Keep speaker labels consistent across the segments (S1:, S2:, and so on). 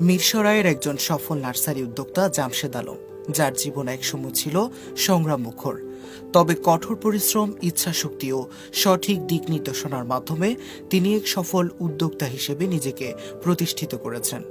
S1: মিরসরাইয়ের একজন সফল নার্সারি উদ্যোক্তা জামশেদ আলম, যার জীবন একসময় ছিল সংগ্রাম মুখর তবে কঠোর পরিশ্রম, ইচ্ছাশক্তি ও সঠিক দিক নির্দেশনার মাধ্যমে তিনি এক সফল উদ্যোক্তা হিসেবে নিজেকে প্রতিষ্ঠিত করেছেন।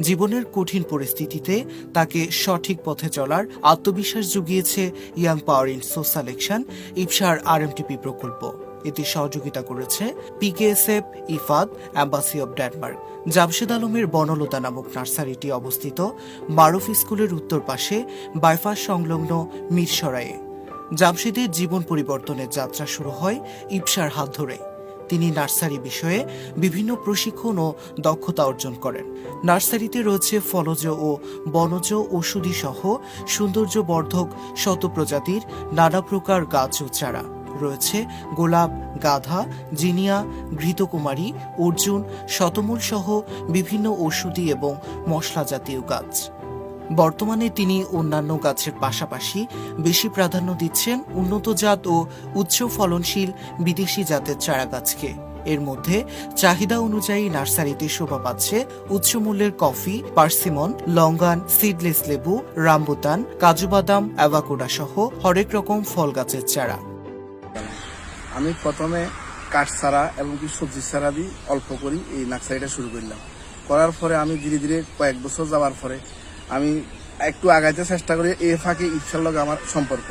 S1: জীবনের কঠিন পরিস্থিতিতে তাকে সঠিক পথে চলার আত্মবিশ্বাস জুগিয়েছে young power in social action ইপসার RMTP প্রকল্প। এতে সহযোগিতা করেছে PKSF, IFAD, embassy of Denmark. Jamshed আলমের বনলতা নামক নার্সারিটি অবস্থিত মারুফ স্কুলের উত্তর পাশে বাইফাস সংলগ্ন মিরসরাইয়ে। জামশেদের জীবন পরিবর্তনের যাত্রা শুরু হয় ইপসার হাত ধরে। তিনি নার্সারি বিষয়ে বিভিন্ন প্রশিক্ষণ ও দক্ষতা অর্জন করেন। নার্সারিতে রয়েছে ফলজ ও বনজ ওষুধি সহ সৌন্দর্যবর্ধক শত প্রজাতির নানা প্রকার গাছ ও চারা। রয়েছে গোলাপ, গাধা, জিনিয়া, ঘৃতকুমারী, অর্জুন, শতমূল সহ বিভিন্ন ঔষধি এবং মশলা জাতীয় গাছ। বর্তমানে তিনি অন্যান্য গাছের পাশাপাশি বেশি প্রাধান্য দিচ্ছেন উন্নত জাত ও উচ্চ ফলনশীল বিদেশি জাতের চারা গাছকে। এর মধ্যে চাহিদা অনুযায়ী নার্সারিতে শোভা পাচ্ছে উচ্চ মূল্যের কফি, পার্সিমন, লঙ্গান, সিডলেস লেবু, রামবুতান কাজুবাদাম অ্যাভাকোডা সহ হরেক রকম ফল গাছের চারা।
S2: আমি প্রথমে কাঠ ছাড়া এবং কি সবজি ছাড়া দিয়ে অল্প করি এই নার্সারিটা শুরু করলাম। করার পরে আমি ধীরে ধীরে কয়েক বছর যাওয়ার পরে আমি একটু আগাইতে চেষ্টা করি এ ফাঁকে ইচ্ছার লগে আমার সম্পর্ক।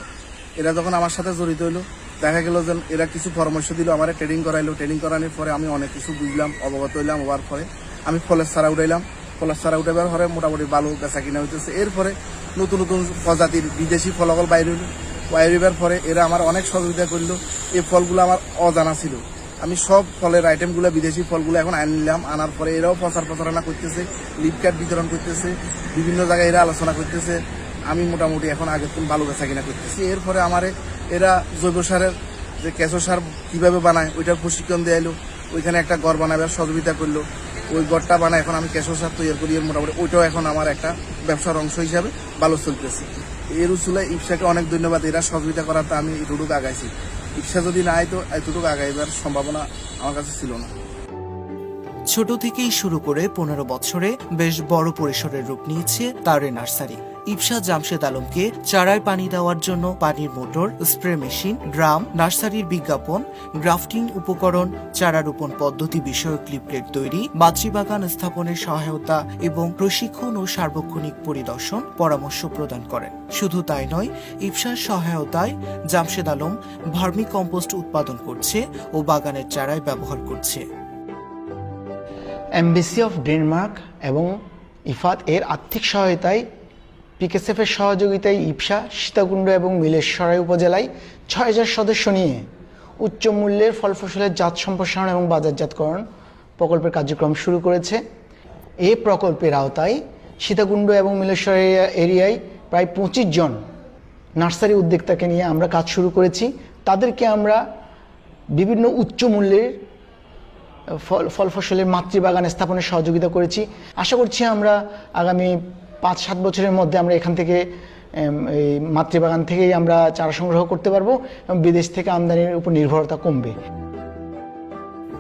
S2: এরা যখন আমার সাথে জড়িত হইল, দেখা গেল যে এরা কিছু পরামর্শ দিল, আমার ট্রেনিং করাইলো। ট্রেনিং করানোর পরে আমি অনেক কিছু বুঝলাম, অবগত হইলাম, হওয়ার পরে আমি ফলের সারা উঠাইলাম। ফলের সারা উঠাবার পরে মোটামুটি বালু বেচা কিনা হইতেছে। এরপরে নতুন নতুন প্রজাতির বিদেশি ফলাফল বাইরে হইল। বাইরেবার পরে এরা আমার অনেক সহযোগিতা করল। এই ফলগুলো আমার অজানা ছিল। আমি সব ফলের আইটেমগুলো বিদেশি ফলগুলো এখন আনলাম আনার পরে এরাও প্রচার প্রচারণা করতেছে লিপ কার্ড বিতরণ করতেছে, বিভিন্ন জায়গায় এরা আলোচনা করতেছে। আমি মোটামুটি এখন আগের তুমি ভালো বেচা কিনা করতেছি। এরপরে আমারে এরা জৈব সারের যে কেঁচো সার কীভাবে বানায়, ওইটার প্রশিক্ষণ দেওয়া এলো। ওইখানে একটা ঘর বানাবার সহযোগিতা করল। ওই ঘরটা বানায় এখন আমি কেঁচো সার তৈরি করি। মোটামুটি ওইটাও এখন আমার একটা ব্যবসার অংশ হিসাবে ভালো চলতেছে। এর উসুলে ইপসাকে অনেক ধন্যবাদ, এরা সহযোগিতা করার করাতে আমি এতটুকু আগাইছি। ইপসা যদি না আইতো এতটুকু আগাইবার সম্ভাবনা আমার কাছে ছিল না।
S1: ছোট থেকেই শুরু করে পনেরো বছরে বেশ বড় পরিসরের রূপ নিয়েছে তারে নার্সারি। ইপসা জামশেদ আলমকে চারায় পানি দেওয়ার জন্য পানির মোটর, স্প্রে মেশিন, ড্রাম, নার্সারির বিজ্ঞাপন, গ্রাফটিং উপকরণ, চারা রোপণ পদ্ধতি বিষয়ক লিপলেট তৈরি, মাতৃবাগান স্থাপনের সহায়তা এবং প্রশিক্ষণ ও সার্বক্ষণিক পরিদর্শন পরামর্শ প্রদান করেন। শুধু তাই নয় ইপসার সহায়তায় জামশেদ আলম ভার্মি কম্পোস্ট উৎপাদন করছে ও বাগানের চারায় ব্যবহার করছে।
S3: এমবিসি অফ ডেনমার্ক এবং ইফাত এর আর্থিক সহায়তায় পিকেসএফের সহযোগিতায় ইপসা, সীতাকুণ্ড এবং মিলেশ্বরাই উপজেলায় ছয় হাজার সদস্য নিয়ে উচ্চ মূল্যের ফল ফসলের জাত সম্প্রসারণ এবং বাজারজাতকরণ প্রকল্পের কার্যক্রম শুরু করেছে। এ প্রকল্পের আওতায় সীতাকুণ্ড এবং মিলেশ্বর এরিয়ায় প্রায় পঁচিশ জন নার্সারি উদ্যোক্তাকে নিয়ে আমরা কাজ শুরু করেছি। তাদেরকে আমরা বিভিন্ন উচ্চ মূল্যের ফল ফল ফসলের মাতৃবাগান স্থাপনের সহযোগিতা করেছি। আশা করছি আমরা আগামী পাঁচ সাত বছরের মধ্যে আমরা এখান থেকে এই মাতৃবাগান থেকেই আমরা চারা সংগ্রহ করতে পারব এবং বিদেশ থেকে আমদানির উপর নির্ভরতা কমবে।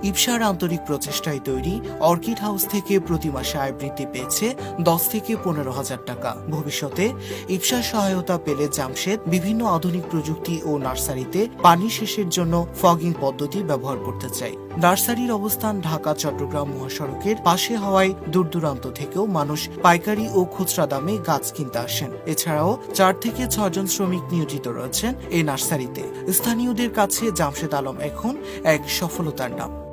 S1: ইপসার আন্তরিক প্রচেষ্টায় তৈরি অর্কিড হাউস থেকে প্রতি মাসে আয় বৃদ্ধি পেয়েছে দশ থেকে পনেরো হাজার টাকা। ভবিষ্যতে ইপসার সহায়তা পেলে জামশেদ বিভিন্ন আধুনিক প্রযুক্তি ও নার্সারিতে পানি সেচের জন্য ফগিং পদ্ধতি ব্যবহার করতে চাই নার্সারির অবস্থান ঢাকা, চট্টগ্রাম মহাসড়কের পাশে হওয়ায় দূর দূরান্ত থেকেও মানুষ পাইকারি ও খুচরা দামে গাছ কিনতে আসেন। এছাড়াও চার থেকে ছজন শ্রমিক নিয়োজিত রয়েছেন এই নার্সারিতে। স্থানীয়দের কাছে জামশেদ আলম এখন এক সফলতার নাম।